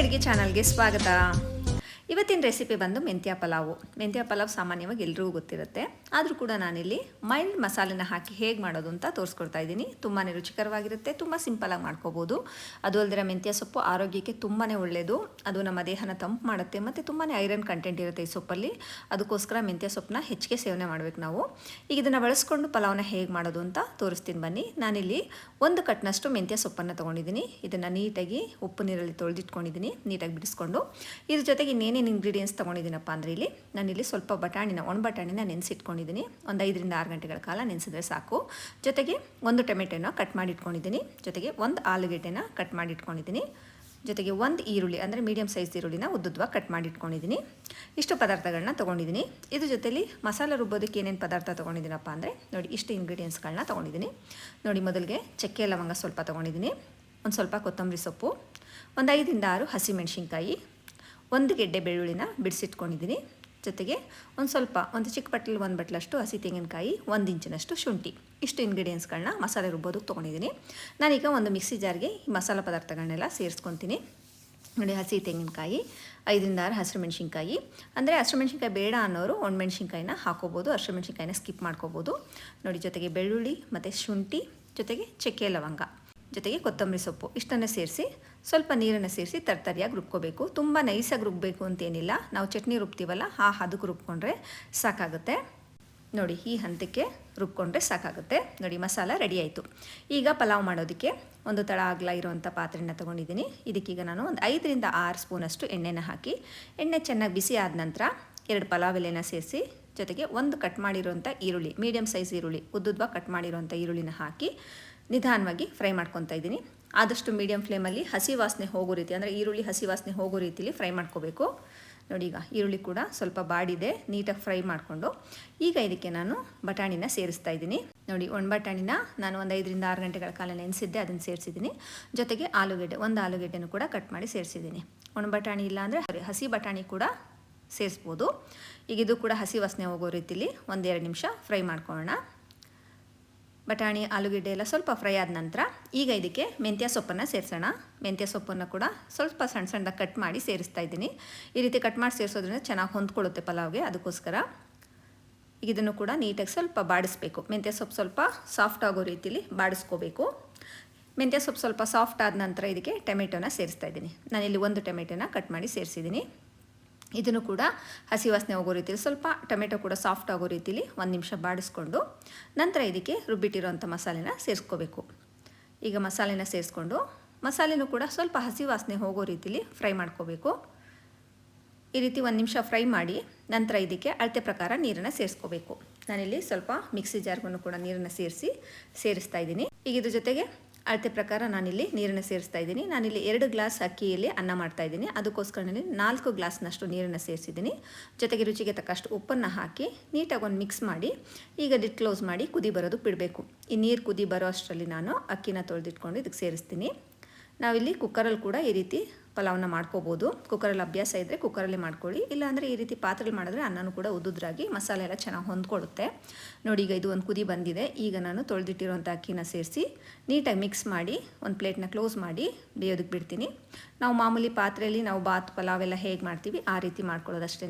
ಅಡುಗೆ ಚಾನಲ್ಗೆ ಸ್ವಾಗತ. ಇವತ್ತಿನ ರೆಸಿಪಿ ಬಂದು ಮೆಂತ್ಯ ಪಲಾವು. ಮೆಂತ್ಯ ಪಲಾವ್ ಸಾಮಾನ್ಯವಾಗಿ ಎಲ್ರಿಗೂ ಗೊತ್ತಿರುತ್ತೆ. ಆದರೂ ಕೂಡ ನಾನಿಲ್ಲಿ ಮೈಲ್ಡ್ ಮಸಾಲೆನ ಹಾಕಿ ಹೇಗೆ ಮಾಡೋದು ಅಂತ ತೋರಿಸ್ಕೊಡ್ತಾ ಇದ್ದೀನಿ. ತುಂಬಾ ರುಚಿಕರವಾಗಿರುತ್ತೆ, ತುಂಬ ಸಿಂಪಲಾಗಿ ಮಾಡ್ಕೋಬೋದು. ಅದು ಅಲ್ಲದೆ ಮೆಂತ್ಯ ಸೊಪ್ಪು ಆರೋಗ್ಯಕ್ಕೆ ತುಂಬಾ ಒಳ್ಳೆಯದು ಅದು ನಮ್ಮ ದೇಹನ ತಂಪು ಮಾಡುತ್ತೆ ಮತ್ತು ತುಂಬಾ ಐರನ್ ಕಂಟೆಂಟ್ ಇರುತ್ತೆ ಈ ಸೊಪ್ಪಲ್ಲಿ. ಅದಕ್ಕೋಸ್ಕರ ಮೆಂತ್ಯ ಸೊಪ್ಪನ್ನ ಹೆಚ್ಚಿಗೆ ಸೇವನೆ ಮಾಡಬೇಕು ನಾವು. ಈಗ ಇದನ್ನು ಬಳಸ್ಕೊಂಡು ಪಲಾವ್ನ ಹೇಗೆ ಮಾಡೋದು ಅಂತ ತೋರಿಸ್ತೀನಿ ಬನ್ನಿ. ನಾನಿಲ್ಲಿ ಒಂದು ಕಟ್ನಷ್ಟು ಮೆಂತ್ಯ ಸೊಪ್ಪನ್ನು ತೊಗೊಂಡಿದ್ದೀನಿ. ಇದನ್ನು ನೀಟಾಗಿ ಉಪ್ಪು ನೀರಲ್ಲಿ ತೊಳೆದಿಟ್ಕೊಂಡಿದ್ದೀನಿ, ನೀಟಾಗಿ ಬಿಡಿಸ್ಕೊಂಡು. ಇದ್ರ ಜೊತೆಗೆ ಇನ್ನೇನೇನು ಇಂಗ್ರೀಡಿಯೆಂಟ್ಸ್ ತೊಗೊಂಡಿದ್ದೀನಪ್ಪ ಅಂದರೆ ಇಲ್ಲಿ ನಾನಿಲ್ಲಿ ಸ್ವಲ್ಪ ಬಟಾಣಿನ ಒಣ ಬಟಾಣಿನ ನೆನೆಸಿಟ್ಕೊಂಡಿದ್ದೀನಿ. ಒಂದು ಐದರಿಂದ ಆರು ಗಂಟೆಗಳ ಕಾಲ ನೆನೆಸಿದ್ರೆ ಸಾಕು. ಜೊತೆಗೆ ಒಂದು ಟೊಮೆಟೊನ ಕಟ್ ಮಾಡಿ ಇಟ್ಕೊಂಡಿದ್ದೀನಿ ಜೊತೆಗೆ ಒಂದು ಆಲೂಗೆಡ್ಡೆನ ಕಟ್ ಮಾಡಿ ಇಟ್ಕೊಂಡಿದ್ದೀನಿ ಜೊತೆಗೆ ಒಂದು ಈರುಳ್ಳಿ, ಅಂದರೆ ಮೀಡಿಯಮ್ ಸೈಜ್ ಈರುಳ್ಳಿನ ಉದ್ದುದ್ವಾಗಿ ಕಟ್ ಮಾಡಿ ಇಟ್ಕೊಂಡಿದ್ದೀನಿ ಇಷ್ಟು ಪದಾರ್ಥಗಳನ್ನ ತೊಗೊಂಡಿದ್ದೀನಿ. ಇದ್ರ ಜೊತೆಲಿ ಮಸಾಲೆ ರುಬ್ಬೋದಕ್ಕೆ ಏನೇನು ಪದಾರ್ಥ ತೊಗೊಂಡಿದ್ದೀನಪ್ಪ ಅಂದರೆ ನೋಡಿ, ಇಷ್ಟು ಇಂಗ್ರೀಡಿಯೆಂಟ್ಸ್ಗಳನ್ನ ತೊಗೊಂಡಿದ್ದೀನಿ. ನೋಡಿ, ಮೊದಲಿಗೆ ಚಕ್ಕೆ ಲವಂಗ ಸ್ವಲ್ಪ ತೊಗೊಂಡಿದ್ದೀನಿ. ಒಂದು ಸ್ವಲ್ಪ ಕೊತ್ತಂಬರಿ ಸೊಪ್ಪು, ಒಂದು ಐದರಿಂದ ಆರು ಹಸಿಮೆಣಸಿನ್ಕಾಯಿ ಒಂದು ಗೆಡ್ಡೆ ಬೆಳ್ಳುಳ್ಳಿನ ಬಿಡಿಸಿಟ್ಕೊಂಡಿದ್ದೀನಿ. ಜೊತೆಗೆ ಒಂದು ಸ್ವಲ್ಪ, ಒಂದು ಚಿಕ್ಕ ಬಟ್ಲಲ್ಲಿ ಒಂದು ಬಟ್ಲಷ್ಟು ಹಸಿ ತೆಂಗಿನಕಾಯಿ, ಒಂದು ಇಂಚಿನಷ್ಟು ಶುಂಠಿ. ಇಷ್ಟು ಇಂಗ್ರೀಡಿಯೆಂಟ್ಸ್ಗಳನ್ನ ಮಸಾಲೆ ರುಬ್ಬೋದಕ್ಕೆ ತೊಗೊಂಡಿದ್ದೀನಿ. ನಾನೀಗ ಒಂದು ಮಿಕ್ಸಿ ಜಾರ್ಗೆ ಈ ಮಸಾಲೆ ಪದಾರ್ಥಗಳನ್ನೆಲ್ಲ ಸೇರಿಸ್ಕೊತೀನಿ. ನೋಡಿ, ಹಸಿ ತೆಂಗಿನಕಾಯಿ, ಐದರಿಂದ ಆರು ಹಸಿರು ಮೆಣಸಿನ್ಕಾಯಿ. ಅಂದರೆ ಹಸಿರು ಮೆಣಸಿನ್ಕಾಯಿ ಬೇಡ ಅನ್ನೋರು ಒಣಮೆಣ್ಸಿನ್ಕಾಯಿನ ಹಾಕೋಬೋದು ಹಸಿರು ಮೆಣಸಿನ್ಕಾಯಿನ ಸ್ಕಿಪ್ ಮಾಡ್ಕೋಬೋದು. ನೋಡಿ, ಜೊತೆಗೆ ಬೆಳ್ಳುಳ್ಳಿ, ಮತ್ತು ಶುಂಠಿ, ಜೊತೆಗೆ ಚಕ್ಕೆ ಲವಂಗ. ಜೊತೆಗೆ ಕೊತ್ತಂಬರಿ ಸೊಪ್ಪು ಇಷ್ಟನ್ನು ಸೇರಿಸಿ ಸ್ವಲ್ಪ ನೀರನ್ನು ಸೇರಿಸಿ ತರ್ತರಿಯಾಗಿ ರುಬ್ಕೋಬೇಕು. ತುಂಬ ನೈಸಾಗಿ ರುಬ್ಬಬೇಕು ಅಂತೇನಿಲ್ಲ. ನಾವು ಚಟ್ನಿ ರುಬ್ತೀವಲ್ಲ, ಆ ಹದಕ್ಕೆ ರುಬ್ಕೊಂಡ್ರೆ ಸಾಕಾಗುತ್ತೆ. ನೋಡಿ, ಈ ಹಂತಕ್ಕೆ ರುಬ್ಕೊಂಡ್ರೆ ಸಾಕಾಗುತ್ತೆ. ನೋಡಿ, ಮಸಾಲ ರೆಡಿ ಆಯಿತು. ಈಗ ಪಲಾವ್ ಮಾಡೋದಕ್ಕೆ ಒಂದು ತಳ ಅಗಲ ಇರುವಂಥ ಪಾತ್ರೆನ ತೊಗೊಂಡಿದ್ದೀನಿ. ಇದಕ್ಕೀಗ ನಾನು ಒಂದು ಐದರಿಂದ ಆರು ಸ್ಪೂನಷ್ಟು ಎಣ್ಣೆನ ಹಾಕಿ, ಎಣ್ಣೆ ಚೆನ್ನಾಗಿ ಬಿಸಿ ಆದ ನಂತರ ಎರಡು ಪಲಾವ್ ಎಲೆನ ಸೇರಿಸಿ, ಜೊತೆಗೆ ಒಂದು ಕಟ್ ಮಾಡಿರುವಂಥ ಈರುಳ್ಳಿ ಮೀಡಿಯಮ್ ಸೈಜ್ ಈರುಳ್ಳಿ ಉದ್ದುದ್ವಾಗಿ ಕಟ್ ಮಾಡಿರುವಂಥ ಈರುಳ್ಳಿನ ಹಾಕಿ ನಿಧಾನವಾಗಿ ಫ್ರೈ ಮಾಡ್ಕೊತಾ ಇದ್ದೀನಿ. ಆದಷ್ಟು ಮೀಡಿಯಮ್ ಫ್ಲೇಮಲ್ಲಿ ಹಸಿ ವಾಸನೆ ಹೋಗೋ ರೀತಿ, ಅಂದರೆ ಈರುಳ್ಳಿ ಹಸಿ ವಾಸನೆ ಹೋಗೋ ರೀತಿಲಿ ಫ್ರೈ ಮಾಡ್ಕೋಬೇಕು. ನೋಡಿ ಈಗ ಈರುಳ್ಳಿ ಕೂಡ ಸ್ವಲ್ಪ ಬಾಡಿದೆ, ನೀಟಾಗಿ ಫ್ರೈ ಮಾಡಿಕೊಂಡು. ಈಗ ಇದಕ್ಕೆ ನಾನು ಬಟಾಣಿನ ಸೇರಿಸ್ತಾ ಇದ್ದೀನಿ. ನೋಡಿ ಒಣ ಬಟಾಣಿನ ನಾನು ಒಂದು ಐದರಿಂದ ಆರು ಗಂಟೆಗಳ ಕಾಲ ನೆನೆಸಿದ್ದೆ, ಅದನ್ನು ಸೇರಿಸಿದ್ದೀನಿ. ಜೊತೆಗೆ ಆಲೂಗೆಡ್ಡೆ, ಒಂದು ಆಲೂಗೆಡ್ಡೆನೂ ಕೂಡ ಕಟ್ ಮಾಡಿ ಸೇರಿಸಿದ್ದೀನಿ. ಒಣ ಬಟಾಣಿ ಇಲ್ಲ ಅಂದರೆ ಹಸಿ ಬಟಾಣಿ ಕೂಡ ಸೇರಿಸ್ಬೋದು. ಈಗ ಇದು ಕೂಡ ಹಸಿ ವಾಸನೆ ಹೋಗೋ ರೀತಿಲಿ ಒಂದೆರಡು ನಿಮಿಷ ಫ್ರೈ ಮಾಡ್ಕೊಳ್ಳೋಣ. ಬಟಾಣಿ, ಆಲೂಗಡ್ಡೆ ಎಲ್ಲ ಸ್ವಲ್ಪ ಫ್ರೈ ಆದ ನಂತರ ಈಗ ಇದಕ್ಕೆ ಮೆಂತ್ಯ ಸೊಪ್ಪನ್ನು ಸೇರಿಸೋಣ. ಮೆಂತ್ಯ ಸೊಪ್ಪನ್ನು ಕೂಡ ಸ್ವಲ್ಪ ಸಣ್ಣ ಸಣ್ಣದಾಗಿ ಕಟ್ ಮಾಡಿ ಸೇರಿಸ್ತಾ ಇದ್ದೀನಿ. ಈ ರೀತಿ ಕಟ್ ಮಾಡಿ ಸೇರಿಸೋದ್ರಿಂದ ಚೆನ್ನಾಗಿ ಹೊಂದ್ಕೊಳ್ಳುತ್ತೆ ಪಲಾವ್ಗೆ, ಅದಕ್ಕೋಸ್ಕರ. ಈಗ ಇದನ್ನು ಕೂಡ ನೀಟಾಗಿ ಸ್ವಲ್ಪ ಬಾಡಿಸ್ಬೇಕು. ಮೆಂತ್ಯ ಸೊಪ್ಪು ಸ್ವಲ್ಪ ಸಾಫ್ಟ್ ಆಗೋ ರೀತಿಯಲ್ಲಿ ಬಾಡಿಸ್ಕೋಬೇಕು. ಮೆಂತ್ಯ ಸೊಪ್ಪು ಸ್ವಲ್ಪ ಸಾಫ್ಟ್ ಆದ ನಂತರ ಇದಕ್ಕೆ ಟೊಮೆಟೊನ ಸೇರಿಸ್ತಾ ಇದ್ದೀನಿ. ನಾನಿಲ್ಲಿ ಒಂದು ಟೊಮೆಟೊನ ಕಟ್ ಮಾಡಿ ಸೇರಿಸಿದ್ದೀನಿ. ಇದನ್ನು ಕೂಡ ಹಸಿ ವಾಸನೆ ಹೋಗೋ ರೀತಿಯಲ್ಲಿ ಸ್ವಲ್ಪ ಟೊಮೆಟೊ ಕೂಡ ಸಾಫ್ಟ್ ಆಗೋ ರೀತಿಯಲ್ಲಿ ಒಂದು ನಿಮಿಷ ಬಾಡಿಸ್ಕೊಂಡು ನಂತರ ಇದಕ್ಕೆ ರುಬ್ಬಿಟ್ಟಿರೋಂಥ ಮಸಾಲೆನ ಸೇರಿಸ್ಕೋಬೇಕು. ಈಗ ಮಸಾಲೆನ ಸೇರಿಸ್ಕೊಂಡು ಮಸಾಲೆನೂ ಕೂಡ ಸ್ವಲ್ಪ ಹಸಿ ವಾಸನೆ ಹೋಗೋ ರೀತಿಲಿ ಫ್ರೈ ಮಾಡ್ಕೋಬೇಕು. ಈ ರೀತಿ ಒಂದು ನಿಮಿಷ ಫ್ರೈ ಮಾಡಿ ನಂತರ ಇದಕ್ಕೆ ಅಳತೆ ಪ್ರಕಾರ ನೀರನ್ನು ಸೇರಿಸ್ಕೋಬೇಕು. ನಾನಿಲ್ಲಿ ಸ್ವಲ್ಪ ಮಿಕ್ಸಿ ಜಾರ್ಗೂ ಕೂಡ ನೀರನ್ನು ಸೇರಿಸಿ ಸೇರಿಸ್ತಾ ಇದ್ದೀನಿ. ಈಗ ಇದ್ರ ಜೊತೆಗೆ ಅಳತೆ ಪ್ರಕಾರ ನಾನಿಲ್ಲಿ ನೀರನ್ನು ಸೇರಿಸ್ತಾ ಇದ್ದೀನಿ. ನಾನಿಲ್ಲಿ ಎರಡು ಗ್ಲಾಸ್ ಅಕ್ಕಿಯಲ್ಲಿ ಅನ್ನ ಮಾಡ್ತಾ ಇದ್ದೀನಿ. ಅದಕ್ಕೋಸ್ಕರ ನಾನು ನಾಲ್ಕು ಗ್ಲಾಸ್ನಷ್ಟು ನೀರನ್ನು ಸೇರಿಸಿದ್ದೀನಿ. ಜೊತೆಗೆ ರುಚಿಗೆ ತಕ್ಕಷ್ಟು ಉಪ್ಪನ್ನು ಹಾಕಿ ನೀಟಾಗಿ ಒಂದು ಮಿಕ್ಸ್ ಮಾಡಿ, ಈಗ ಲಿಟ್ ಕ್ಲೋಸ್ ಮಾಡಿ ಕುದಿ ಬರೋದು ಬಿಡಬೇಕು. ಈ ನೀರು ಕುದಿ ಬರೋ ಅಷ್ಟರಲ್ಲಿ ನಾನು ಅಕ್ಕಿನ ತೊಳೆದಿಟ್ಕೊಂಡು ಇದಕ್ಕೆ ಸೇರಿಸ್ತೀನಿ. ನಾವಿಲ್ಲಿ ಕುಕ್ಕರಲ್ಲಿ ಕೂಡ ಈ ರೀತಿ ಪಲಾವ್ನ ಮಾಡ್ಕೋಬೋದು. ಕುಕ್ಕರಲ್ಲಿ ಅಭ್ಯಾಸ ಇದ್ದರೆ ಕುಕ್ಕರಲ್ಲಿ ಮಾಡ್ಕೊಳ್ಳಿ. ಇಲ್ಲಾಂದರೆ ಈ ರೀತಿ ಪಾತ್ರೆಲಿ ಮಾಡಿದ್ರೆ ಅನ್ನನೂ ಕೂಡ ಉದ್ದುದ್ರಾಗಿ ಮಸಾಲೆ ಎಲ್ಲ ಚೆನ್ನಾಗಿ ಹೊಂದ್ಕೊಳ್ಳುತ್ತೆ. ನೋಡಿ, ಈಗ ಇದು ಒಂದು ಕುದಿ ಬಂದಿದೆ. ಈಗ ನಾನು ತೊಳೆದಿಟ್ಟಿರುವಂಥ ಅಕ್ಕಿನ ಸೇರಿಸಿ ನೀಟಾಗಿ ಮಿಕ್ಸ್ ಮಾಡಿ ಒಂದು ಪ್ಲೇಟ್ನ ಕ್ಲೋಸ್ ಮಾಡಿ ಬೇಯೋದಕ್ಕೆ ಬಿಡ್ತೀನಿ. ನಾವು ಮಾಮೂಲಿ ಪಾತ್ರೆಯಲ್ಲಿ ನಾವು ಬಾತ್, ಪಲಾವ್ ಎಲ್ಲ ಹೇಗೆ ಮಾಡ್ತೀವಿ ಆ ರೀತಿ ಮಾಡ್ಕೊಳ್ಳೋದಷ್ಟೇ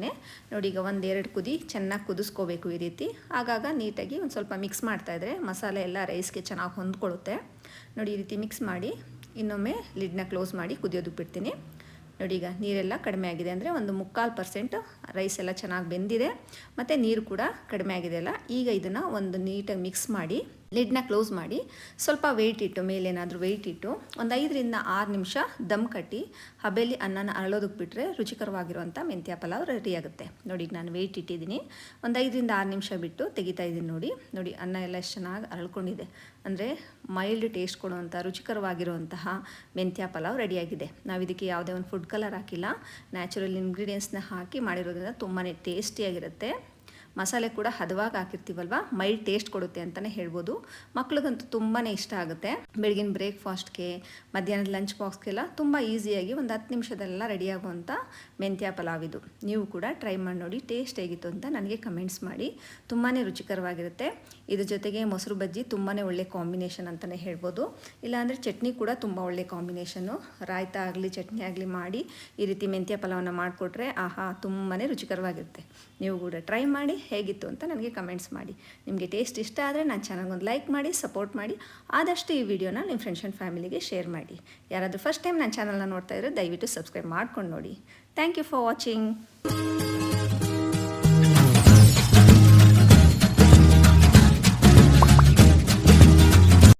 ನೋಡಿ, ಈಗ ಒಂದೆರಡು ಕುದಿ ಚೆನ್ನಾಗಿ ಕುದಿಸ್ಕೋಬೇಕು ಈ ರೀತಿ. ಆಗಾಗ ನೀಟಾಗಿ ಒಂದು ಸ್ವಲ್ಪ ಮಿಕ್ಸ್ ಮಾಡ್ತಾಯಿದ್ರೆ ಮಸಾಲೆ ಎಲ್ಲ ರೈಸ್ಗೆ ಚೆನ್ನಾಗಿ ಹೊಂದ್ಕೊಳ್ಳುತ್ತೆ. ನೋಡಿ, ಈ ರೀತಿ ಮಿಕ್ಸ್ ಮಾಡಿ ಇನ್ನೊಮ್ಮೆ ಲಿಡ್ನ ಕ್ಲೋಸ್ ಮಾಡಿ ಕುದಿಯೋದು ಬಿಡ್ತೀನಿ. ನೋಡಿ ಈಗ ನೀರೆಲ್ಲ ಕಡಿಮೆ ಆಗಿದೆ ಅಂದರೆ ಒಂದು ಮುಕ್ಕಾಲು ಪರ್ಸೆಂಟ್ ರೈಸ್ ಎಲ್ಲ ಚೆನ್ನಾಗಿ ಬೆಂದಿದೆ. ಮತ್ತು ನೀರು ಕೂಡ ಕಡಿಮೆ ಆಗಿದೆ ಅಲ್ಲ? ಈಗ ಇದನ್ನು ಒಂದು ನೀಟಾಗಿ ಮಿಕ್ಸ್ ಮಾಡಿ ಲಿಡ್ನ ಕ್ಲೋಸ್ ಮಾಡಿ ಸ್ವಲ್ಪ ವೆಯ್ಟ್ ಇಟ್ಟು, ಮೇಲೇನಾದರೂ ವೆಯ್ಟ್ ಇಟ್ಟು ಒಂದು ಐದರಿಂದ ಆರು ನಿಮಿಷ ದಮ್ ಕಟ್ಟಿ ಹಬೆಯಲ್ಲಿ ಅನ್ನನ ಅರಳೋದಕ್ಕೆ ಬಿಟ್ಟರೆ ರುಚಿಕರವಾಗಿರುವಂಥ ಮೆಂತ್ಯ ಪಲಾವ್ ರೆಡಿ ಆಗುತ್ತೆ. ನೋಡಿ ನಾನು ವೆಯ್ಟ್ ಇಟ್ಟಿದ್ದೀನಿ. ಒಂದು ಐದರಿಂದ ಆರು ನಿಮಿಷ ಬಿಟ್ಟು ತೆಗಿತಾ ಇದ್ದೀನಿ ನೋಡಿ. ನೋಡಿ ಅನ್ನ ಎಲ್ಲ ಎಷ್ಟು ಚೆನ್ನಾಗಿ ಅರಳ್ಕೊಂಡಿದೆ. ಅಂದರೆ ಮೈಲ್ಡ್ ಟೇಸ್ಟ್ ಕೊಡುವಂಥ ರುಚಿಕರವಾಗಿರುವಂತಹ ಮೆಂತ್ಯ ಪಲಾವ್ ರೆಡಿಯಾಗಿದೆ ನಾವು ಇದಕ್ಕೆ ಯಾವುದೇ ಒಂದು ಫುಡ್ ಕಲರ್ ಹಾಕಿಲ್ಲ. ನ್ಯಾಚುರಲ್ ಇಂಗ್ರೀಡಿಯೆಂಟ್ಸ್ನ ಹಾಕಿ ಮಾಡಿರೋದ್ರಿಂದ ತುಂಬಾ ಟೇಸ್ಟಿಯಾಗಿರುತ್ತೆ ಮಸಾಲೆ ಕೂಡ ಹದವಾಗಿ ಹಾಕಿರ್ತೀವಲ್ವ? ಮೈಲ್ಡ್ ಟೇಸ್ಟ್ ಕೊಡುತ್ತೆ ಅಂತಲೇ ಹೇಳ್ಬೋದು. ಮಕ್ಳಿಗಂತೂ ತುಂಬಾ ಇಷ್ಟ ಆಗುತ್ತೆ. ಬೆಳಗಿನ ಬ್ರೇಕ್ಫಾಸ್ಟ್ಗೆ ಮಧ್ಯಾಹ್ನದ ಲಂಚ್ ಬಾಕ್ಸ್ಗೆಲ್ಲ ತುಂಬ ಈಸಿಯಾಗಿ ಒಂದು ಹತ್ತು ನಿಮಿಷದಲ್ಲೆಲ್ಲ ರೆಡಿಯಾಗುವಂಥ ಮೆಂತ್ಯ ಪಲಾವ್ ಇದು. ನೀವು ಕೂಡ ಟ್ರೈ ಮಾಡಿ ನೋಡಿ ಟೇಸ್ಟ್ ಹೇಗಿತ್ತು ಅಂತ ನನಗೆ ಕಮೆಂಟ್ಸ್ ಮಾಡಿ. ತುಂಬಾ ರುಚಿಕರವಾಗಿರುತ್ತೆ. ಇದ್ರ ಜೊತೆಗೆ ಮೊಸರು ಬಜ್ಜಿ ತುಂಬಾ ಒಳ್ಳೆ ಕಾಂಬಿನೇಷನ್ ಅಂತಲೇ ಹೇಳ್ಬೋದು. ಇಲ್ಲಾಂದರೆ ಚಟ್ನಿ ಕೂಡ ತುಂಬ ಒಳ್ಳೆ ಕಾಂಬಿನೇಷನ್ನು ರಾಯ್ತ ಆಗಲಿ, ಚಟ್ನಿ ಆಗಲಿ ಮಾಡಿ ಈ ರೀತಿ ಮೆಂತ್ಯ ಪಲಾವನ್ನ ಮಾಡಿಕೊಟ್ರೆ ಆಹಾ ತುಂಬಾ ರುಚಿಕರವಾಗಿರುತ್ತೆ. ನೀವು ಕೂಡ ಟ್ರೈ ಮಾಡಿ. ಹೇಗಿತ್ತು ಅಂತ ನನಗೆ ಕಮೆಂಟ್ಸ್ ಮಾಡಿ. ನಿಮಗೆ ಟೇಸ್ಟ್ ಇಷ್ಟ ಆದರೆ ನನ್ನ ಚಾನಲ್ಗೊಂದು ಲೈಕ್ ಮಾಡಿ ಸಪೋರ್ಟ್ ಮಾಡಿ, ಆದಷ್ಟು ಈ ವಿಡಿಯೋನ ನಿಮ್ಮ ಫ್ರೆಂಡ್ಸ್ ಆ್ಯಂಡ್ ಫ್ಯಾಮಿಲಿಗೆ ಶೇರ್ ಮಾಡಿ. ಯಾರಾದರೂ ಫಸ್ಟ್ ಟೈಮ್ ನನ್ನ ಚಾನಲ್ನ ನೋಡ್ತಾ ಇದ್ದರೆ ದಯವಿಟ್ಟು ಸಬ್ಸ್ಕ್ರೈಬ್ ಮಾಡ್ಕೊಂಡು ನೋಡಿ. Thank you for watching